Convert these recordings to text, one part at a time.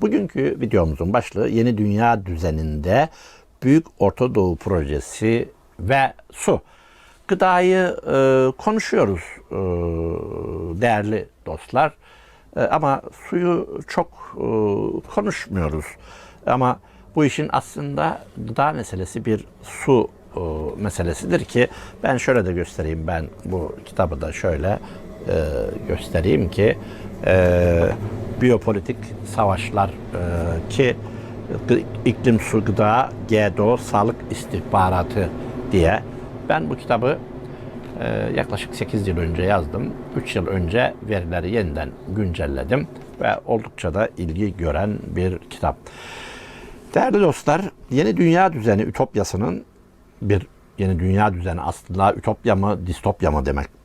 Bugünkü videomuzun başlığı yeni dünya düzeninde Büyük Orta Doğu Projesi ve su. Gıdayı e, konuşuyoruz e, değerli dostlar. E, ama suyu çok e, konuşmuyoruz. Ama bu işin aslında gıda meselesi bir su e, meselesidir ki ben şöyle de göstereyim ben bu kitabı da şöyle e, göstereyim ki e, biyopolitik savaşlar e, ki iklim su gıda GDO sağlık istihbaratı diye ben bu kitabı e, yaklaşık 8 yıl önce yazdım. 3 yıl önce verileri yeniden güncelledim ve oldukça da ilgi gören bir kitap. Değerli dostlar, yeni dünya düzeni ütopyasının bir yeni dünya düzeni aslında ütopya mı distopya mı demek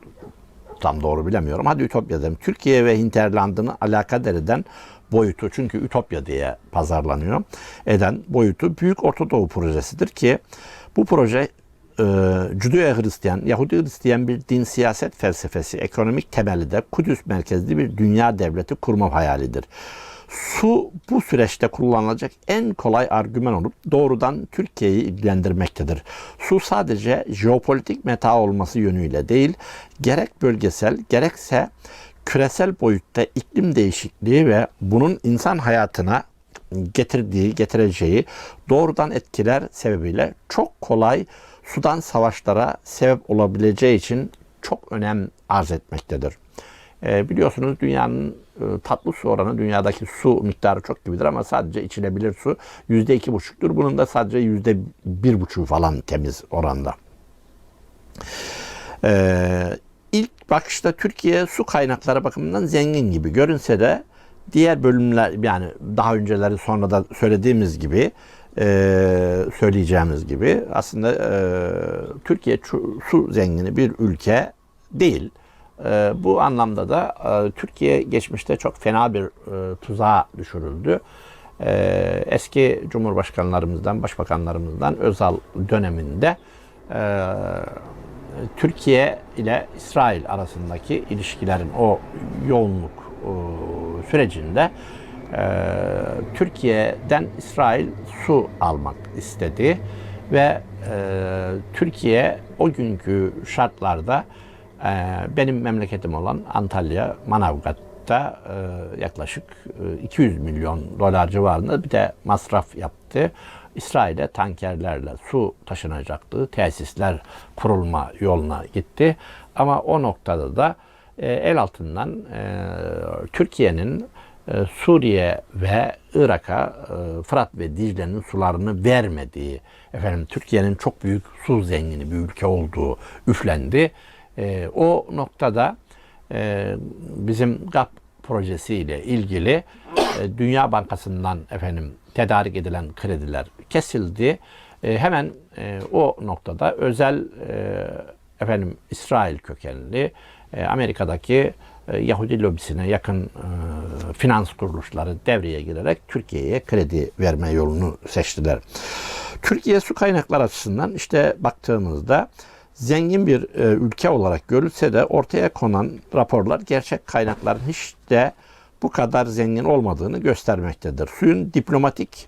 tam doğru bilemiyorum. Hadi ütopya dedim. Türkiye ve hinterlandını alakadar eden boyutu çünkü ütopya diye pazarlanıyor eden boyutu Büyük Orta Doğu projesidir ki bu proje e, Judeo-Hristiyan, Yahudi-Hristiyan bir din siyaset felsefesi, ekonomik temeli de Kudüs merkezli bir dünya devleti kurma hayalidir. Su bu süreçte kullanılacak en kolay argüman olup doğrudan Türkiye'yi ilgilendirmektedir. Su sadece jeopolitik meta olması yönüyle değil, gerek bölgesel gerekse küresel boyutta iklim değişikliği ve bunun insan hayatına getirdiği, getireceği doğrudan etkiler sebebiyle çok kolay sudan savaşlara sebep olabileceği için çok önem arz etmektedir. E, biliyorsunuz dünyanın tatlı su oranı dünyadaki su miktarı çok gibidir ama sadece içilebilir su yüzde iki buçuktur. Bunun da sadece yüzde bir buçuğu falan temiz oranda. E, ilk bakışta Türkiye su kaynakları bakımından zengin gibi görünse de diğer bölümler yani daha önceleri sonra da söylediğimiz gibi e, söyleyeceğimiz gibi aslında e, Türkiye su zengini bir ülke değil. E, bu anlamda da e, Türkiye geçmişte çok fena bir e, tuzağa düşürüldü. E, eski cumhurbaşkanlarımızdan, başbakanlarımızdan Özal döneminde e, Türkiye ile İsrail arasındaki ilişkilerin o yoğunluk e, sürecinde e, Türkiye'den İsrail su almak istedi ve e, Türkiye o günkü şartlarda benim memleketim olan Antalya, Manavgat'ta e, yaklaşık e, 200 milyon dolar civarında bir de masraf yaptı. İsrail'e tankerlerle su taşınacaktı. Tesisler kurulma yoluna gitti. Ama o noktada da e, el altından e, Türkiye'nin e, Suriye ve Irak'a e, Fırat ve Dicle'nin sularını vermediği, efendim Türkiye'nin çok büyük su zengini bir ülke olduğu üflendi. E, o noktada e, bizim GAP projesiyle ilgili e, Dünya Bankası'ndan efendim tedarik edilen krediler kesildi. E, hemen e, o noktada özel e, efendim İsrail kökenli e, Amerika'daki e, Yahudi lobisine yakın e, finans kuruluşları devreye girerek Türkiye'ye kredi verme yolunu seçtiler. Türkiye su kaynakları açısından işte baktığımızda zengin bir e, ülke olarak görülse de ortaya konan raporlar gerçek kaynakların hiç de bu kadar zengin olmadığını göstermektedir. Suyun diplomatik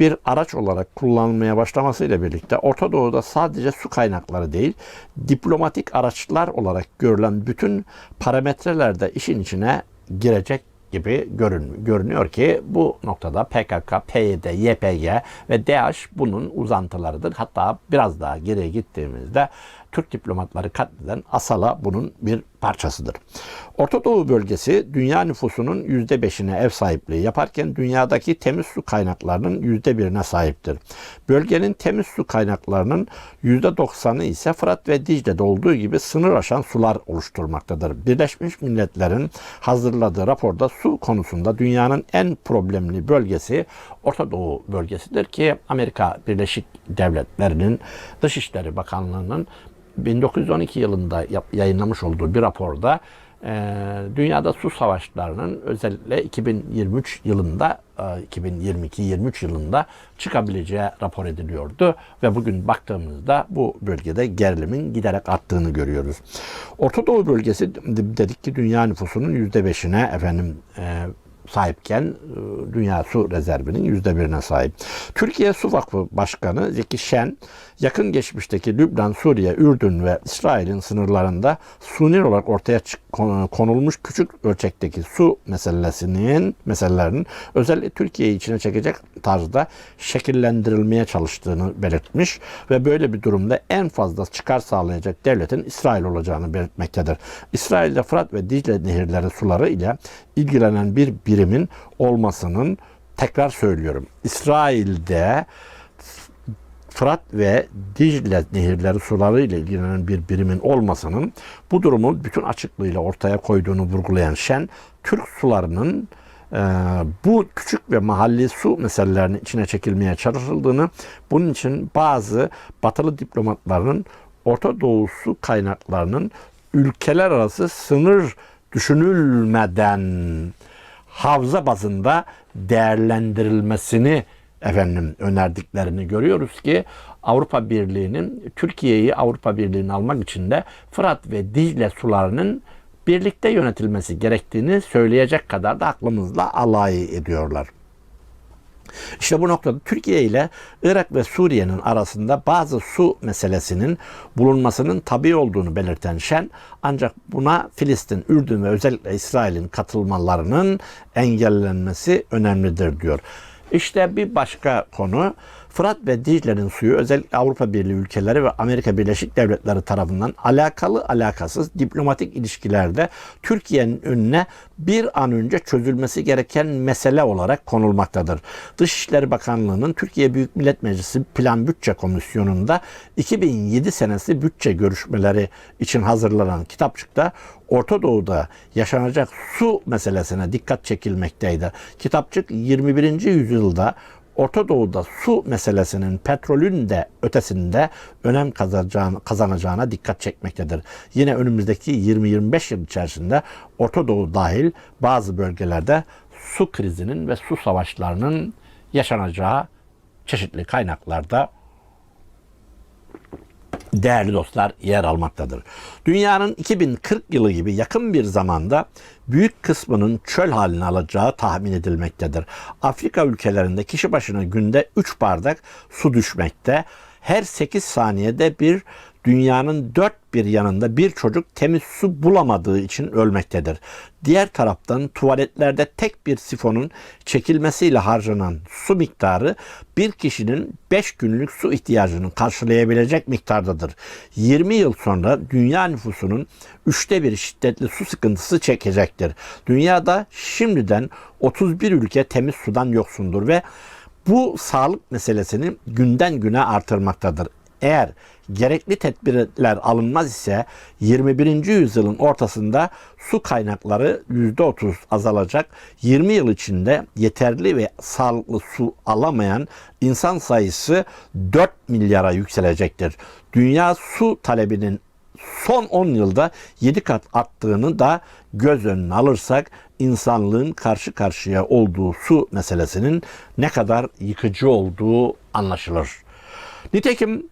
bir araç olarak kullanılmaya başlamasıyla birlikte Orta Doğu'da sadece su kaynakları değil, diplomatik araçlar olarak görülen bütün parametreler de işin içine girecek gibi görün, görünüyor ki bu noktada PKK, PYD, YPG ve DAEŞ bunun uzantılarıdır. Hatta biraz daha geriye gittiğimizde Türk diplomatları katleden Asala bunun bir parçasıdır. Orta Doğu bölgesi dünya nüfusunun %5'ine ev sahipliği yaparken dünyadaki temiz su kaynaklarının %1'ine sahiptir. Bölgenin temiz su kaynaklarının %90'ı ise Fırat ve Dicle'de olduğu gibi sınır aşan sular oluşturmaktadır. Birleşmiş Milletler'in hazırladığı raporda su konusunda dünyanın en problemli bölgesi Orta Doğu bölgesidir ki Amerika Birleşik Devletleri'nin Dışişleri Bakanlığı'nın 1912 yılında yayınlamış olduğu bir raporda e, dünyada su savaşlarının özellikle 2023 yılında e, 2022-23 yılında çıkabileceği rapor ediliyordu ve bugün baktığımızda bu bölgede gerilimin giderek arttığını görüyoruz. Orta Doğu bölgesi dedik ki dünya nüfusunun %5'ine efendim e, sahipken e, dünya su rezervinin yüzde birine sahip. Türkiye Su Vakfı Başkanı Zeki Şen yakın geçmişteki Lübnan, Suriye, Ürdün ve İsrail'in sınırlarında suni olarak ortaya konulmuş küçük ölçekteki su meselesinin meselelerinin özellikle Türkiye'yi içine çekecek tarzda şekillendirilmeye çalıştığını belirtmiş ve böyle bir durumda en fazla çıkar sağlayacak devletin İsrail olacağını belirtmektedir. İsrail'de Fırat ve Dicle nehirleri suları ile ilgilenen bir birimin olmasının tekrar söylüyorum. İsrail'de Fırat ve Dicle nehirleri suları ile ilgilenen bir birimin olmasının bu durumu bütün açıklığıyla ortaya koyduğunu vurgulayan Şen, Türk sularının e, bu küçük ve mahalli su meselelerinin içine çekilmeye çalışıldığını, bunun için bazı batılı diplomatların Orta Doğu su kaynaklarının ülkeler arası sınır düşünülmeden havza bazında değerlendirilmesini efendim önerdiklerini görüyoruz ki Avrupa Birliği'nin Türkiye'yi Avrupa Birliği'ne almak için de Fırat ve Dicle sularının birlikte yönetilmesi gerektiğini söyleyecek kadar da aklımızla alay ediyorlar. İşte bu noktada Türkiye ile Irak ve Suriye'nin arasında bazı su meselesinin bulunmasının tabi olduğunu belirten Şen ancak buna Filistin, Ürdün ve özellikle İsrail'in katılmalarının engellenmesi önemlidir diyor. İşte bir başka konu Fırat ve Dicle'nin suyu özellikle Avrupa Birliği ülkeleri ve Amerika Birleşik Devletleri tarafından alakalı alakasız diplomatik ilişkilerde Türkiye'nin önüne bir an önce çözülmesi gereken mesele olarak konulmaktadır. Dışişleri Bakanlığı'nın Türkiye Büyük Millet Meclisi Plan Bütçe Komisyonu'nda 2007 senesi bütçe görüşmeleri için hazırlanan kitapçıkta Orta Doğu'da yaşanacak su meselesine dikkat çekilmekteydi. Kitapçık 21. yüzyılda Orta Doğu'da su meselesinin petrolün de ötesinde önem kazanacağına, dikkat çekmektedir. Yine önümüzdeki 20-25 yıl içerisinde Orta Doğu dahil bazı bölgelerde su krizinin ve su savaşlarının yaşanacağı çeşitli kaynaklarda değerli dostlar yer almaktadır. Dünyanın 2040 yılı gibi yakın bir zamanda büyük kısmının çöl halini alacağı tahmin edilmektedir. Afrika ülkelerinde kişi başına günde 3 bardak su düşmekte. Her 8 saniyede bir dünyanın dört bir yanında bir çocuk temiz su bulamadığı için ölmektedir. Diğer taraftan tuvaletlerde tek bir sifonun çekilmesiyle harcanan su miktarı bir kişinin 5 günlük su ihtiyacını karşılayabilecek miktardadır. 20 yıl sonra dünya nüfusunun üçte bir şiddetli su sıkıntısı çekecektir. Dünyada şimdiden 31 ülke temiz sudan yoksundur ve bu sağlık meselesini günden güne artırmaktadır. Eğer gerekli tedbirler alınmaz ise 21. yüzyılın ortasında su kaynakları %30 azalacak. 20 yıl içinde yeterli ve sağlıklı su alamayan insan sayısı 4 milyara yükselecektir. Dünya su talebinin son 10 yılda 7 kat arttığını da göz önüne alırsak insanlığın karşı karşıya olduğu su meselesinin ne kadar yıkıcı olduğu anlaşılır. Nitekim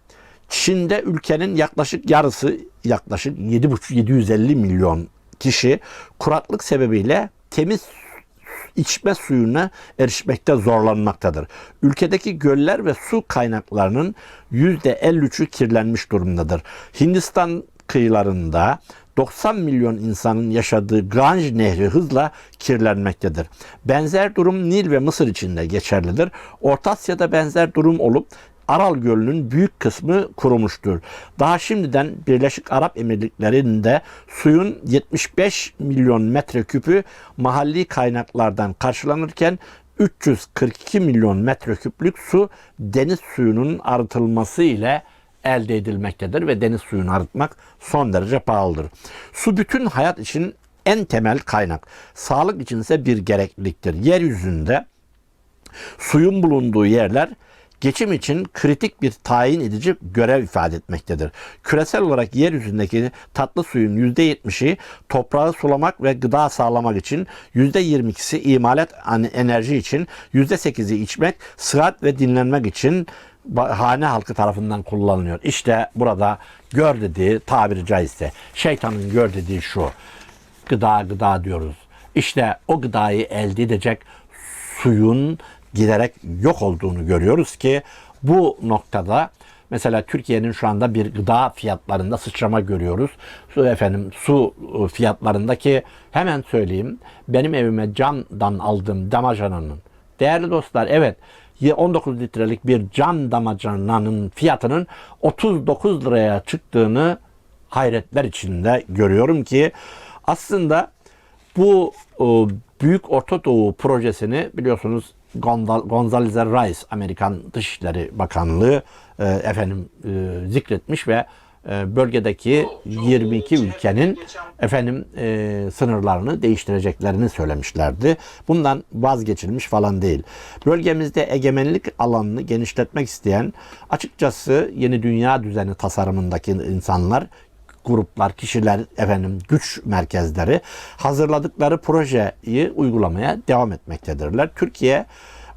Çin'de ülkenin yaklaşık yarısı yaklaşık 7,5-750 milyon kişi kuraklık sebebiyle temiz içme suyuna erişmekte zorlanmaktadır. Ülkedeki göller ve su kaynaklarının %53'ü kirlenmiş durumdadır. Hindistan kıyılarında 90 milyon insanın yaşadığı Ganj Nehri hızla kirlenmektedir. Benzer durum Nil ve Mısır için de geçerlidir. Orta Asya'da benzer durum olup Aral Gölü'nün büyük kısmı kurumuştur. Daha şimdiden Birleşik Arap Emirlikleri'nde suyun 75 milyon metreküpü mahalli kaynaklardan karşılanırken 342 milyon metreküplük su deniz suyunun arıtılması ile elde edilmektedir ve deniz suyunu arıtmak son derece pahalıdır. Su bütün hayat için en temel kaynak. Sağlık için ise bir gerekliliktir. Yeryüzünde suyun bulunduğu yerler geçim için kritik bir tayin edici görev ifade etmektedir. Küresel olarak yeryüzündeki tatlı suyun %70'i toprağı sulamak ve gıda sağlamak için, %22'si imalat enerji için, %8'i içmek, sıhhat ve dinlenmek için hane halkı tarafından kullanılıyor. İşte burada gör dediği tabiri caizse şeytanın gör dediği şu. Gıda gıda diyoruz. işte o gıdayı elde edecek suyun giderek yok olduğunu görüyoruz ki bu noktada mesela Türkiye'nin şu anda bir gıda fiyatlarında sıçrama görüyoruz. Su efendim su fiyatlarındaki hemen söyleyeyim benim evime camdan aldığım damacananın değerli dostlar evet 19 litrelik bir cam damacananın fiyatının 39 liraya çıktığını hayretler içinde görüyorum ki aslında bu o, Büyük Orta Doğu projesini biliyorsunuz Gonzalez Rice Amerikan Dışişleri Bakanlığı e, efendim e, zikretmiş ve e, bölgedeki 22 ülkenin efendim e, sınırlarını değiştireceklerini söylemişlerdi. Bundan vazgeçilmiş falan değil. Bölgemizde egemenlik alanını genişletmek isteyen açıkçası yeni dünya düzeni tasarımındaki insanlar gruplar, kişiler, efendim güç merkezleri hazırladıkları projeyi uygulamaya devam etmektedirler. Türkiye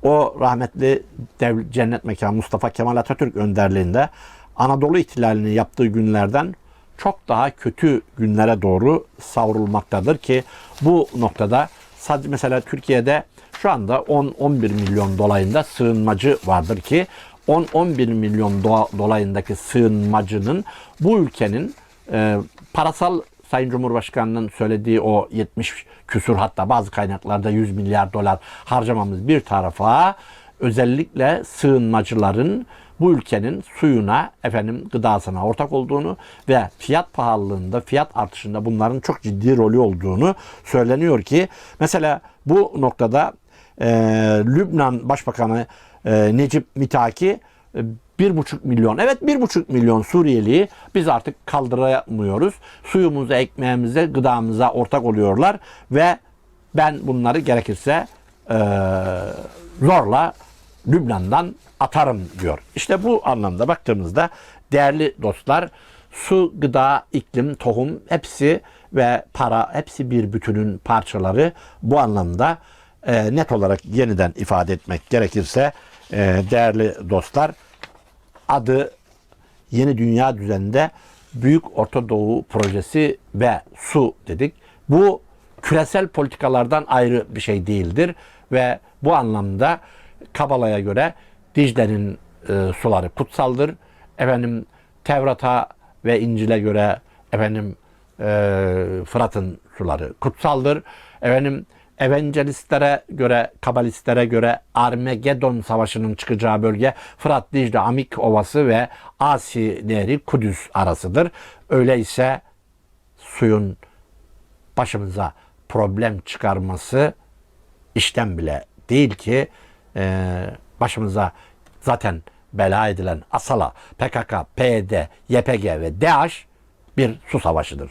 o rahmetli dev, cennet mekanı Mustafa Kemal Atatürk önderliğinde Anadolu ihtilalini yaptığı günlerden çok daha kötü günlere doğru savrulmaktadır ki bu noktada sadece mesela Türkiye'de şu anda 10-11 milyon dolayında sığınmacı vardır ki 10-11 milyon dola- dolayındaki sığınmacının bu ülkenin e, parasal Sayın Cumhurbaşkanı'nın söylediği o 70 küsur hatta bazı kaynaklarda 100 milyar dolar harcamamız bir tarafa özellikle sığınmacıların bu ülkenin suyuna, efendim gıdasına ortak olduğunu ve fiyat pahalılığında, fiyat artışında bunların çok ciddi rolü olduğunu söyleniyor ki mesela bu noktada e, Lübnan Başbakanı e, Necip Mitaki e, bir buçuk milyon, evet bir buçuk milyon Suriyeliyi biz artık kaldıramıyoruz. Suyumuza, ekmeğimize, gıdamıza ortak oluyorlar ve ben bunları gerekirse e, zorla Lübnan'dan atarım diyor. İşte bu anlamda baktığımızda değerli dostlar su, gıda, iklim, tohum hepsi ve para hepsi bir bütünün parçaları. Bu anlamda e, net olarak yeniden ifade etmek gerekirse e, değerli dostlar adı yeni dünya düzeninde Büyük Orta Doğu Projesi ve su dedik. Bu küresel politikalardan ayrı bir şey değildir ve bu anlamda Kabala'ya göre Dicle'nin e, suları kutsaldır. Efendim Tevrat'a ve İncil'e göre efendim e, Fırat'ın suları kutsaldır. Efendim Evangelistlere göre, Kabalistlere göre Armagedon Savaşı'nın çıkacağı bölge Fırat, Dicle, Amik Ovası ve Asi Nehri Kudüs arasıdır. Öyleyse suyun başımıza problem çıkarması işten bile değil ki e, başımıza zaten bela edilen Asala, PKK, PYD, YPG ve DAEŞ bir su savaşıdır.